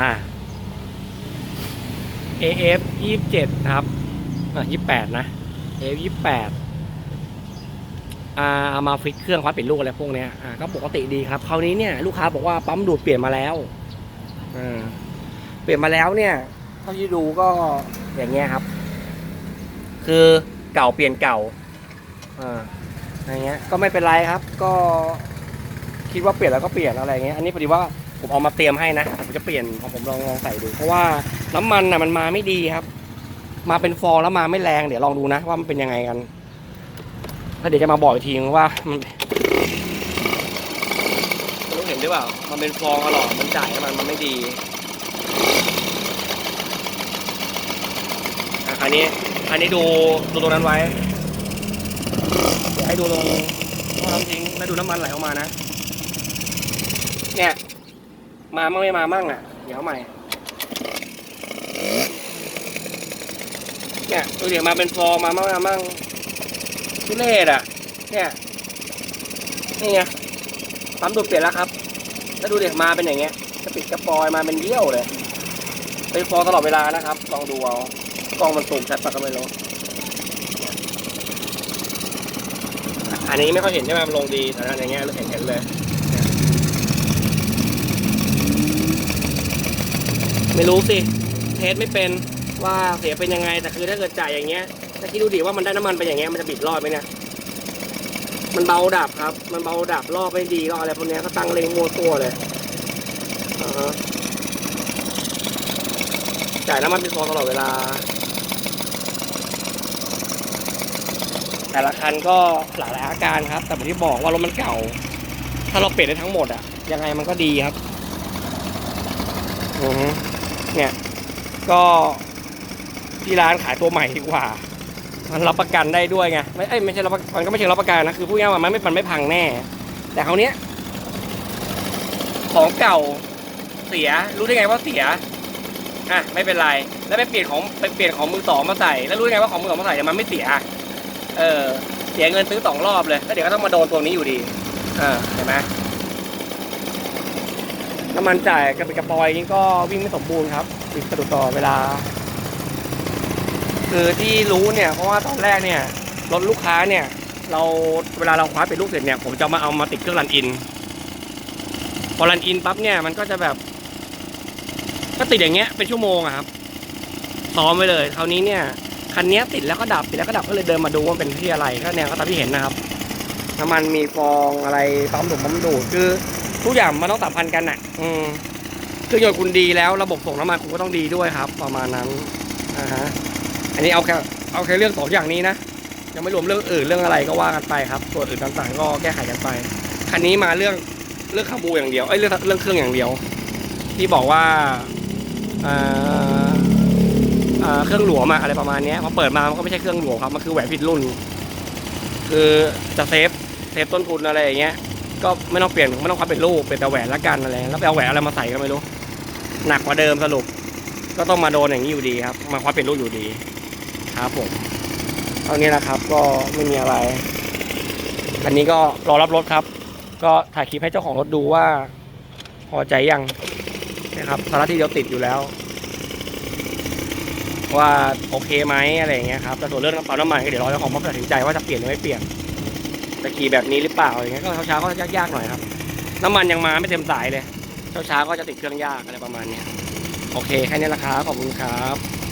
อ่า AF ยี่สิบเจ็ดนะครับอ่ายี่แปดนะ AF ยี่แปดอ่าเอามาฟิตเครื่องควัดปิดลูกอะไรพวกเนี้ยอ่าก็ปกติดีครับคราวนี้เนี่ยลูกค้าบอกว่าปั๊มดูดเปลี่ยนมาแล้วอ่าเปลี่ยนมาแล้วเนี่ยเท่าที่ดูก็อย่างเงี้ยครับ คือเก่าเปลี่ยนเก่าอ่าอย่างเงี้ยก็ไม่เป็นไรครับ ก็คิดว่าเปลี่ยนแล้วก็เปลี่ยนอะไรเงี้ยอันนี้พอดีว่า ผมเอามาเตรียมให้นะผมจะเปลี่ยนของผมลองลองใส่ดู เพราะว่าน้ำมันน่ะมันมาไม่ดีครับ มาเป็นฟองแล้วมาไม่แรงเดี๋ยวลองดูนะ ว่ามันเป็นยังไงกันแล้วเดี๋ยวจะมาบอกอีกทีนึงว่ามันรู้เห็นหรือเปล่า มันเป็นฟองอร่อยมันจ่ายมันมันไม่ดีอันนี้อันนี้ดูดูตรงนั้นไว้เดี๋ยวให้ดูตรงน้ำทิ้งแล้วดูน้ำมันไหลออกมานะ เนี่ย มามั่งไม่มามั่งอะ เดี๋ยวเอาใหม่เนี่ยดูเดี๋ยวมาเป็นฟองมามั่งมามั่งทุเรศอะ เนี่ยนี่ไงปั๊มดูดเปลี่ยนแล้วครับ แล้วดูเดี๋ยวมาเป็นอย่างเงี้ยกระปิดกระปอยมาเป็นเยี่ยวเลย เป็นฟองตลอดเวลานะครับ ลองดูเอากล้องมันสูงชัดปะก็ไม่รู้อันนี้ไม่ค่อยเห็นใช่ไหมมันลงดีแต่อันอย่างเงี้ยเราเห็นเห็นเลย ไม่รู้สิเทสไม่เป็นว่าเสียเป็นยังไงแต่คือถ้าเกิดจ่ายอย่างเงี้ยถ้าคิดดูดิว่ามันได้น้ำมันไปอย่างเงี้ยมันจะบิดรอดไหมเนี่ยมันเบาดับครับ มันเบาดับรอบไม่ดีรอบอะไรพวกเนี้ยก็ตั้งเลงมัวตัวเลยอ่าจ่ายน้ำมันเป็นฟองตลอดเวลา แต่ละคันก็หลากหลายอาการครับ แต่ที่บอกว่ารถมันเก่า ถ้าเราเปลี่ยนได้ทั้งหมดอะยังไงมันก็ดีครับ อือ เนี่ย ก็ที่ร้านขายตัวใหม่ดีกว่า มันรับประกันได้ด้วยไงไม่เอ้ยไม่ใช่รับประมันก็ไม่ใช่รับประกันนะคือพูดง่ายว่ามันไม่มันไม่พังแน่ แต่คราวเนี้ย ของเก่าเสียรู้ได้ไงว่าเสียอะไม่เป็นไร แล้วไปเปลี่ยนของไปเปลี่ยนของมือสองมาใส่แล้วรู้ได้ไงว่าของมือสองมาใส่เนี่มันไม่เสีย เออเสียเงินซื้อสองรอบเลยแล้วเดี๋ยวก็ต้องมาโดนตัวนี้อยู่ดี เออเห็นไหม น้ำมันจ่ายกระปิดกระปอยนี่ก็วิ่งไม่สมบูรณ์ครับติดสะดุดต่อเวลา คือที่รู้เนี่ยเพราะว่าตอนแรกเนี่ยรถลูกค้าเนี่ย เราเวลาเราคว้าเป็นลูกเสร็จเนี่ยผมจะมาเอามาติดเครื่องรันอิน พอรันอินปั๊บเนี่ยมันก็จะแบบ ก็ติดอย่างเงี้ยเป็นชั่วโมงอะครับซ้อมไว้เลยคราวนี้เนี่ยคันนี้ติดแล้วก็ดับติดแล้วก็ดับก็เลยเดินมาดูว่าเป็นที่อะไรก็เนี่ยก็ตามที่เห็นนะครับน้ำมันมีฟองอะไรปั๊มดูดปั๊มดูดคือ ทุกอย่างมันต้องสัมพันธ์กันน่ะ อืมเครื่องยนต์คุณดีแล้วระบบส่งน้ำมันคุณก็ต้องดีด้วยครับ ประมาณนั้นอ่าฮะอันนี้เอาแค่เอาแค่เรื่องสองอย่างนี้นะยังไม่รวมเรื่องอื่นเรื่องอะไรก็ว่ากันไปครับ ส่วนอื่นต่างๆ ก็แก้ไขกันไปคันนี้มาเรื่องเรื่องคาบูอย่างเดียวเอ้ยเรื่องเรื่องเครื่องอย่างเดียว ที่บอกว่าอ่าอ่าเครื่องหลวมอะอะไรประมาณเนี้ยพอเปิดมามันก็ไม่ใช่เครื่องหลวมครับมันคือแหวนผิดรุ่น คือจะเซฟเซฟต้นทุนอะไรอย่างเงี้ย ก็ไม่ต้องเปลี่ยนไม่ต้องความเป็นลูกเป็นแต่แหวนละกันอะไรแล้วไปเอาแหวนอะไรมาใส่ก็ไม่รู้ หนักกว่าเดิมสรุป ก็ต้องมาโดนอย่างนี้อยู่ดีครับ มาคว้าเป็นลูกอยู่ดีครับผมเอางี้นะครับก็ไม่มีอะไรอันนี้ก็รอรับรถครับ ก็ถ่ายคลิปให้เจ้าของรถดูว่า พอใจยังนะครับสาระที่เดียวติดอยู่แล้ว ว่าโอเคไหมอะไรอย่างเงี้ยครับแต่ส่วนเรื่องกระเปั๊มน้ำมันก็เดี๋ยวรอเจ้าของมาตัดสินใจว่าจะเปลี่ยนหรือไม่เปลี่ยน จะขี่แบบนี้หรือเปล่าอย่างเงี้ยก็เช้าๆก็ยากๆหน่อยครับ น้ำมันยังมาไม่เต็มสายเลย เช้าๆก็จะติดเครื่องยากอะไรประมาณนี้โอเคแค่นี้ละครับขอบคุณครับ